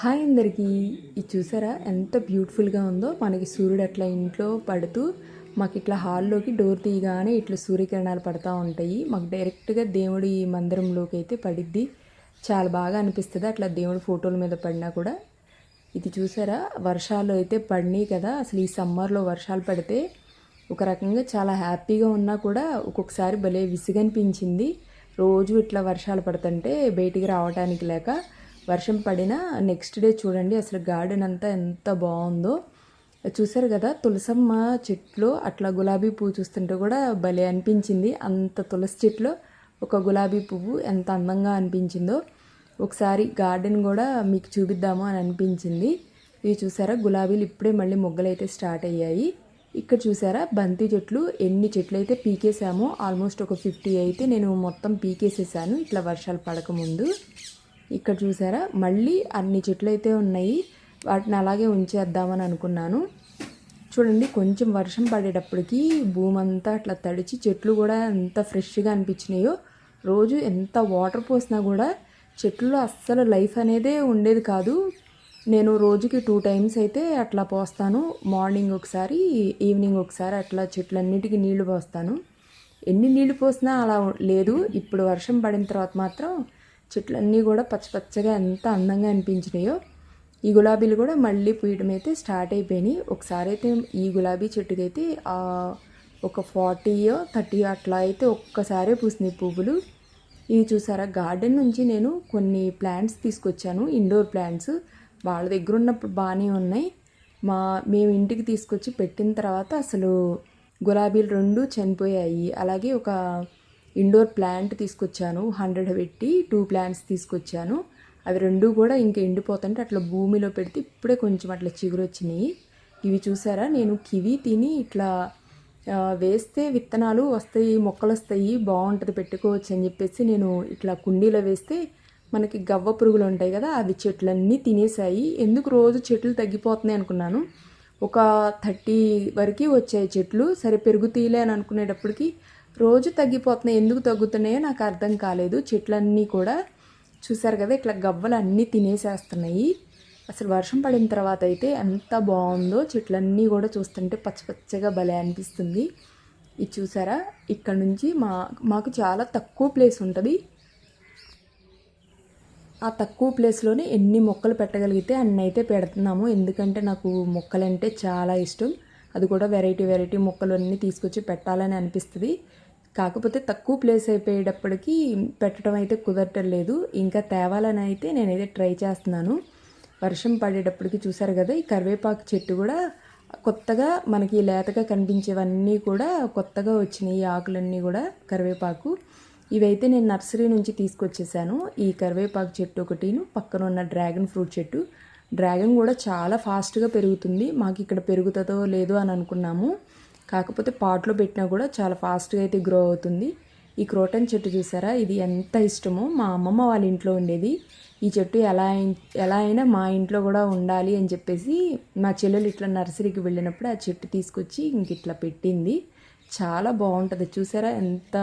Hi అందరికీ. ఇది చూసారా? ఎంత బ్యూటిఫుల్గా ఉందో. మనకి సూర్యుడు అట్లా ఇంట్లో పడుతూ మాకు ఇట్లా హాల్లోకి డోర్ తీయగానే ఇట్లా సూర్యకిరణాలు పడతా ఉంటాయి. మాకు డైరెక్ట్గా దేవుడి మందిరంలోకి అయితే పడిద్ది. చాలా బాగా అనిపిస్తుంది అట్లా దేవుడి ఫోటోల మీద పడినా కూడా. ఇది చూసారా? వర్షాలు అయితే పడినాయి కదా. అసలు ఈ సమ్మర్లో వర్షాలు పడితే ఒక రకంగా చాలా హ్యాపీగా ఉన్నా కూడా ఒక్కొక్కసారి భలే విసుగనిపించింది. రోజు ఇట్లా వర్షాలు పడుతుంటే బయటికి రావడానికి లేక వర్షం పడిన నెక్స్ట్ డే చూడండి అసలు గార్డెన్ అంతా ఎంత బాగుందో. చూసారు కదా తులసమ్మ చెట్లు అట్లా గులాబీ పువ్వు చూస్తుంటే కూడా భలే అనిపించింది. అంత తులసి చెట్లు ఒక గులాబీ పువ్వు ఎంత అందంగా అనిపించిందో. ఒకసారి గార్డెన్ కూడా మీకు చూపిద్దాము అని అనిపించింది. ఇవి చూసారా గులాబీలు ఇప్పుడే మళ్ళీ మొగ్గలు అయితే స్టార్ట్ అయ్యాయి. ఇక్కడ చూసారా బంతి చెట్లు ఎన్ని చెట్లు అయితే పీకేసామో ఆల్మోస్ట్ ఒక ఫిఫ్టీ అయితే నేను మొత్తం పీకేసేసాను ఇట్లా వర్షాలు పడకముందు. ఇక్కడ చూసారా? మళ్ళీ అన్ని చెట్లు అయితే ఉన్నాయి. వాటిని అలాగే ఉంచేద్దామని అనుకున్నాను. చూడండి కొంచెం వర్షం పడేటప్పటికి భూమి అంతా అట్లా తడిచి చెట్లు కూడా ఎంత ఫ్రెష్గా అనిపించినాయో. రోజు ఎంత వాటర్ పోసినా కూడా చెట్లు అస్సలు లైఫ్ అనేదే ఉండేది కాదు. నేను రోజుకి టూ టైమ్స్ అయితే అట్లా పోస్తాను. మార్నింగ్ ఒకసారి ఈవినింగ్ ఒకసారి అట్లా చెట్లన్నిటికీ నీళ్ళు పోస్తాను. ఎన్ని నీళ్ళు పోసినా అలా లేదు. ఇప్పుడు వర్షం పడిన తర్వాత మాత్రం చెట్లన్నీ కూడా పచ్చ పచ్చగా ఎంత అందంగా అనిపించినాయో ఈ గులాబీలు కూడా మళ్ళీ పూయడం అయితే స్టార్ట్ అయిపోయినాయి. ఒకసారి అయితే ఈ గులాబీ చెట్టుకైతే ఒక ఫార్టీయో థర్టీ అట్లా అయితే ఒక్కసారే పూసినాయి పువ్వులు. ఇవి చూసారా? గార్డెన్ నుంచి నేను కొన్ని ప్లాంట్స్ తీసుకొచ్చాను ఇండోర్ ప్లాంట్స్. వాళ్ళ దగ్గర ఉన్నప్పుడు బాగానే ఉన్నాయి. మా మేము ఇంటికి తీసుకొచ్చి పెట్టిన తర్వాత అసలు గులాబీలు రెండు చనిపోయాయి. అలాగే ఒక ఇండోర్ ప్లాంట్ తీసుకొచ్చాను. హండ్రెడ్ పెట్టి టూ ప్లాంట్స్ తీసుకొచ్చాను. అవి రెండు కూడా ఇంకా ఎండిపోతుంటే అట్లా భూమిలో పెడితే ఇప్పుడే కొంచెం అట్లా చిగురు వచ్చినాయి ఇవి చూసారా? నేను కివి తిని ఇట్లా వేస్తే విత్తనాలు వస్తాయి మొక్కలు వస్తాయి బాగుంటుంది పెట్టుకోవచ్చు అని చెప్పేసి నేను ఇట్లా కుండీలో వేస్తే మనకి గవ్వ పురుగులు ఉంటాయి కదా అవి చెట్లన్నీ తినేసాయి ఎందుకు రోజు చెట్లు తగ్గిపోతున్నాయి అనుకున్నాను. ఒక థర్టీ వరకు వచ్చాయి చెట్లు. సరే పెరుగుతీలే అని అనుకునేటప్పటికి రోజు తగ్గిపోతున్నాయి. ఎందుకు తగ్గుతున్నాయో నాకు అర్థం కాలేదు. చెట్లన్నీ కూడా చూసారు కదా ఇట్లా గవ్వలు అన్నీ తినేసేస్తున్నాయి. అసలు వర్షం పడిన తర్వాత అయితే ఎంత బాగుందో చెట్లన్నీ కూడా చూస్తుంటే పచ్చ పచ్చగా భలే అనిపిస్తుంది. ఇది చూసారా? ఇక్కడ నుంచి మా మాకు చాలా తక్కువ ప్లేస్ ఉంటుంది. ఆ తక్కువ ప్లేస్లోనే ఎన్ని మొక్కలు పెట్టగలిగితే అన్ని అయితే పెడుతున్నాము. ఎందుకంటే నాకు మొక్కలంటే చాలా ఇష్టం. అది కూడా వెరైటీ వెరైటీ మొక్కలు అన్నీ తీసుకొచ్చి పెట్టాలని అనిపిస్తుంది. కాకపోతే తక్కువ ప్లేస్ అయిపోయేటప్పటికి పెట్టడం అయితే కుదరటం లేదు ఇంకా తేవాలని అయితే నేనైతే ట్రై చేస్తున్నాను. వర్షం పడేటప్పటికి చూసారు కదా ఈ కరివేపాకు చెట్టు కూడా కొత్తగా మనకి లేతగా కనిపించేవన్నీ కూడా కొత్తగా వచ్చినాయి ఈ ఆకులన్నీ కూడా కరివేపాకు. ఇవైతే నేను నర్సరీ నుంచి తీసుకొచ్చేసాను. ఈ కరివేపాకు చెట్టు ఒకటిను పక్కన ఉన్న డ్రాగన్ ఫ్రూట్ చెట్టు. డ్రాగన్ కూడా చాలా ఫాస్ట్గా పెరుగుతుంది. మాకు ఇక్కడ పెరుగుతుందో లేదో అని అనుకున్నాము. కాకపోతే పాట్లో పెట్టినా కూడా చాలా ఫాస్ట్గా అయితే గ్రో అవుతుంది. ఈ క్రోటన్ చెట్టు చూసారా? ఇది ఎంత ఇష్టమో. మా అమ్మమ్మ వాళ్ళ ఇంట్లో ఉండేది. ఈ చెట్టు ఎలా ఎలా అయినా మా ఇంట్లో కూడా ఉండాలి అని చెప్పేసి మా చెల్లెలు ఇట్లా నర్సరీకి వెళ్ళినప్పుడు ఆ చెట్టు తీసుకొచ్చి ఇంక ఇట్లా పెట్టింది. చాలా బాగుంటుంది. చూసారా? ఎంత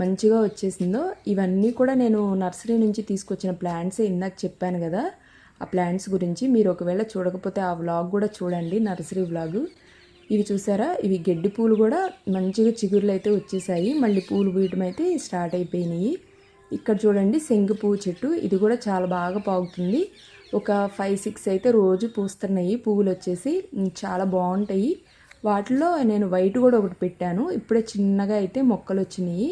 మంచిగా వచ్చేసిందో. ఇవన్నీ కూడా నేను నర్సరీ నుంచి తీసుకొచ్చిన ప్లాంట్సే ఇందాక చెప్పాను కదా. ఆ ప్లాంట్స్ గురించి మీరు ఒకవేళ చూడకపోతే ఆ వ్లాగ్ కూడా చూడండి. Nursery vlog. ఇవి చూసారా? ఇవి గడ్డి పూలు కూడా మంచిగా చిగురులు అయితే వచ్చేసాయి. మళ్ళీ పూలు పూయటం అయితే స్టార్ట్ అయిపోయినాయి. ఇక్కడ చూడండి శంగు పువ్వు చెట్టు. ఇది కూడా చాలా బాగా పాగుతుంది. ఒక ఫైవ్ సిక్స్ అయితే రోజు పూస్తున్నాయి. పువ్వులు వచ్చేసి చాలా బాగుంటాయి. వాటిలో నేను వైట్ కూడా ఒకటి పెట్టాను. ఇప్పుడే చిన్నగా అయితే మొక్కలు వచ్చినాయి.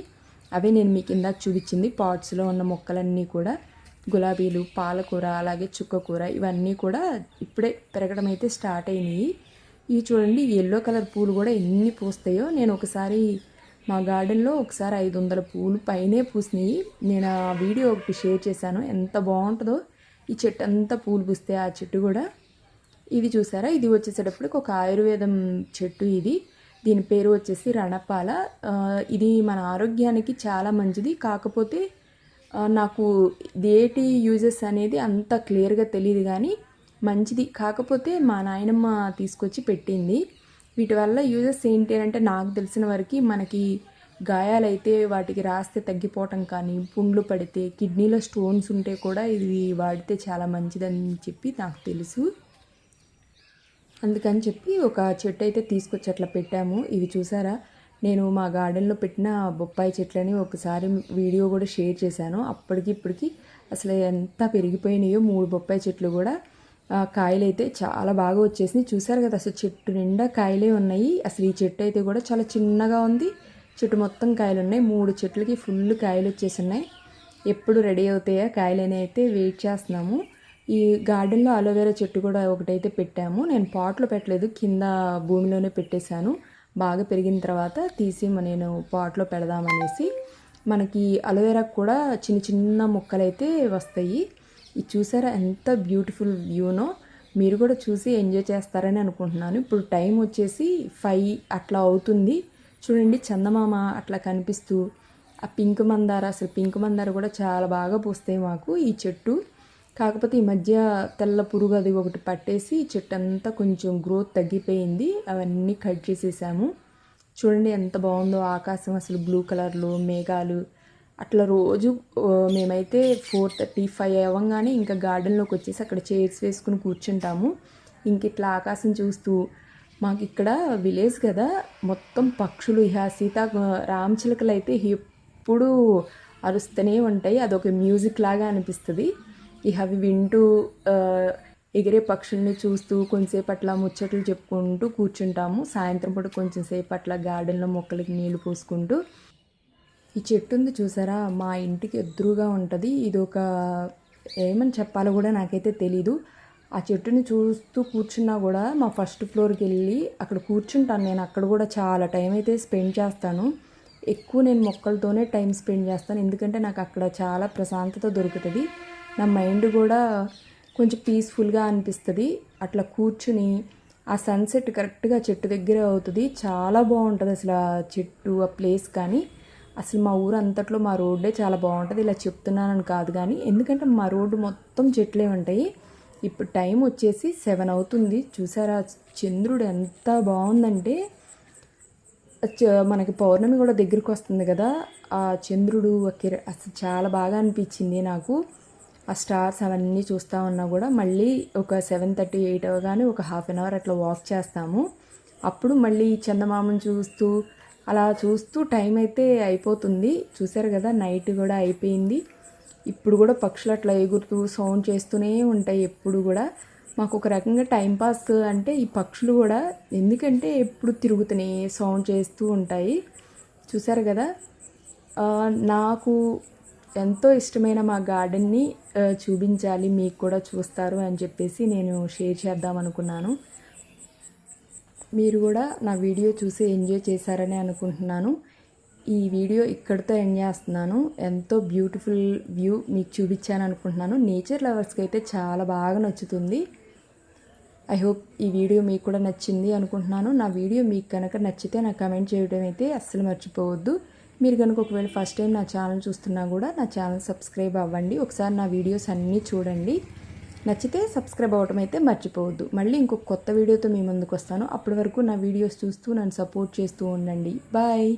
అవే నేను మీకు ఇందాక చూపించింది. పాట్స్లో ఉన్న మొక్కలన్నీ కూడా. గులాబీలు పాలకూర అలాగే చుక్కకూర ఇవన్నీ కూడా ఇప్పుడే పెరగడం అయితే స్టార్ట్ అయినాయి. ఇవి చూడండి ఎల్లో కలర్ పూలు కూడా ఎన్ని పూస్తాయో. నేను ఒకసారి మా గార్డెన్లో ఒకసారి ఐదు వందల పూలు పైనే పూసినాయి. నేను ఆ వీడియో ఒకటి షేర్ చేశాను. ఎంత బాగుంటుందో. ఈ చెట్టు అంతా పూలు పూస్తే ఆ చెట్టు కూడా. ఇది చూసారా? ఇది వచ్చేసేటప్పటికి ఒక ఆయుర్వేదం చెట్టు ఇది. దీని పేరు వచ్చేసి రణపాల. ఇది మన ఆరోగ్యానికి చాలా మంచిది. కాకపోతే నాకు దేటి యూజెస్ అనేది అంత క్లియర్గా తెలియదు కానీ మంచిది. కాకపోతే మా నాయనమ్మ తీసుకొచ్చి పెట్టింది. వీటి వల్ల యూజెస్ ఏంటి అంటే నాకు తెలిసిన వరకు మనకి గాయాలైతే వాటికి రాస్తే తగ్గిపోవటం కానీ పుండ్లు పడితే కిడ్నీలో స్టోన్స్ ఉంటే కూడా ఇది వాడితే చాలా మంచిదని చెప్పి నాకు తెలుసు. అందుకని చెప్పి ఒక చెట్టు అయితే తీసుకొచ్చి అట్లా పెట్టాము. ఇవి చూసారా? నేను మా గార్డెన్లో పెట్టిన బొప్పాయి చెట్లని ఒకసారి వీడియో కూడా షేర్ చేశాను. అప్పటికి ఇప్పటికి అసలు ఎంత పెరిగిపోయినాయో మూడు బొప్పాయి చెట్లు కూడా. కాయలు అయితే చాలా బాగా వచ్చేసినాయి. చూసారు కదా అసలు చెట్టు నిండా కాయలే ఉన్నాయి. అసలు ఈ చెట్టు అయితే కూడా చాలా చిన్నగా ఉంది. చెట్టు మొత్తం కాయలు ఉన్నాయి. మూడు చెట్లకి ఫుల్ కాయలు వచ్చేసినాయి ఎప్పుడు రెడీ అవుతాయా కాయలని అయితే వెయిట్ చేస్తున్నాము. ఈ గార్డెన్లో అలోవెరా చెట్టు కూడా ఒకటైతే పెట్టాము. నేను పాట్లో పెట్టలేదు కింద భూమిలోనే పెట్టేశాను. బాగా పెరిగిన తర్వాత తీసి నేను పాట్లో పెడదామనేసి. మనకి అలోవెరాకు కూడా చిన్న చిన్న మొక్కలైతే వస్తాయి. ఇది చూసారా ఎంత బ్యూటిఫుల్ వ్యూనో? మీరు కూడా చూసి ఎంజాయ్ చేస్తారని అనుకుంటున్నాను. ఇప్పుడు టైం వచ్చేసి ఫైవ్ అట్లా అవుతుంది. చూడండి చందమామ అట్లా కనిపిస్తూ ఆ పింక్ మందార అసలు పింక్ మందార కూడా చాలా బాగా పూస్తాయి మాకు ఈ చెట్టు. కాకపోతే ఈ మధ్య తెల్ల పురుగు అది ఒకటి పట్టేసి ఈ చెట్టు అంతా కొంచెం గ్రోత్ తగ్గిపోయింది. అవన్నీ కట్ చేసేసాము. చూడండి ఎంత బాగుందో ఆకాశం అసలు బ్లూ కలర్లో మేఘాలు. అట్లా రోజు మేమైతే ఫోర్ థర్టీ ఫైవ్ అవ్వగానే ఇంకా గార్డెన్లోకి వచ్చేసి అక్కడ చైర్స్ వేసుకుని కూర్చుంటాము. ఇంక ఇట్లా ఆకాశం చూస్తూ మాకు ఇక్కడ విలేజ్ కదా మొత్తం పక్షులు ఇహ సీతా రామచిలకలు అయితే ఎప్పుడూ అరుస్తూనే ఉంటాయి. అదొక మ్యూజిక్ లాగా అనిపిస్తుంది. ఇక అవి వింటూ ఎగిరే పక్షుల్ని చూస్తూ కొంచెంసేపు అట్లా ముచ్చట్లు చెప్పుకుంటూ కూర్చుంటాము. సాయంత్రం పూట కొంచెం సేపు అట్లా గార్డెన్లో మొక్కలకి నీళ్ళు పోసుకుంటూ ఈ చెట్టు ఉంది చూసారా? మా ఇంటికి ఎదురుగా ఉంటుంది. ఇది ఒక ఏమని చెప్పాలో కూడా నాకైతే తెలీదు. ఆ చెట్టుని చూస్తూ కూర్చున్నా కూడా మా ఫస్ట్ ఫ్లోర్కి వెళ్ళి అక్కడ కూర్చుంటాను నేను. అక్కడ కూడా చాలా టైం అయితే స్పెండ్ చేస్తాను. ఎక్కువ నేను మొక్కలతోనే టైం స్పెండ్ చేస్తాను. ఎందుకంటే నాకు అక్కడ చాలా ప్రశాంతత దొరుకుతుంది. నా మైండ్ కూడా కొంచెం పీస్ఫుల్గా అనిపిస్తుంది. అట్లా కూర్చుని ఆ సన్సెట్ కరెక్ట్గా చెట్టు దగ్గర అవుతుంది. చాలా బాగుంటుంది అసలు ఆ చెట్టు ఆ ప్లేస్ కానీ. అసలు మా ఊరు అంతట్లో మా రోడ్డే చాలా బాగుంటుంది ఇలా చెప్తున్నానని కాదు కానీ ఎందుకంటే మా రోడ్డు మొత్తం చెట్లే ఉంటాయి. ఇప్పుడు టైం వచ్చేసి సెవెన్ అవుతుంది. చూసారా చంద్రుడు ఎంత బాగుందంటే మనకి పౌర్ణమి కూడా దగ్గరికి వస్తుంది కదా ఆ చంద్రుడు కిర అసలు చాలా బాగా అనిపించింది నాకు. ఆ స్టార్స్ అవన్నీ చూస్తూ ఉన్నా కూడా మళ్ళీ ఒక సెవెన్ థర్టీ ఎయిట్ అవగానే ఒక హాఫ్ అన్ అవర్ అట్లా వాక్ చేస్తాము. అప్పుడు మళ్ళీ చందమామను చూస్తూ అలా చూస్తూ టైం అయితే అయిపోతుంది. చూసారు కదా నైట్ కూడా అయిపోయింది. ఇప్పుడు కూడా పక్షులు అట్లా ఎగురుతూ సౌండ్ చేస్తూనే ఉంటాయి ఎప్పుడు కూడా. మాకు ఒక రకంగా టైంపాస్ అంటే ఈ పక్షులు కూడా ఎందుకంటే ఎప్పుడు తిరుగుతూనే సౌండ్ చేస్తూ ఉంటాయి. చూసారు కదా? నాకు ఎంతో ఇష్టమైన మా గార్డెన్ని చూపించాలి మీకు కూడా చూస్తారు అని చెప్పేసి నేను షేర్ చేద్దాం అనుకున్నాను. మీరు కూడా నా వీడియో చూసి ఎంజాయ్ చేశారని అనుకుంటున్నాను. ఈ వీడియో ఇక్కడితో ఎండ్ చేస్తున్నాను. ఎంతో బ్యూటిఫుల్ వ్యూ మీకు చూపించాను అనుకుంటున్నాను. నేచర్ లవర్స్కి అయితే చాలా బాగా నచ్చుతుంది. ఐ హోప్ ఈ వీడియో మీకు కూడా నచ్చింది అనుకుంటున్నాను. నా వీడియో మీకు కనుక నచ్చితే నా కమెంట్ చేయడం అయితే అస్సలు మర్చిపోవద్దు. మీరు కనుక ఒకవేళ ఫస్ట్ టైం నా ఛానల్ చూస్తున్నా కూడా నా ఛానల్ సబ్స్క్రైబ్ అవ్వండి. ఒకసారి నా వీడియోస్ అన్నీ చూడండి. నచ్చితే సబ్స్క్రైబ్ అవ్వటం అయితే మర్చిపోవద్దు. మళ్ళీ ఇంకొక కొత్త వీడియోతో మీ ముందుకు వస్తాను. అప్పటి వరకు నా వీడియోస్ చూస్తూ నన్ను సపోర్ట్ చేస్తూ ఉండండి. బాయ్.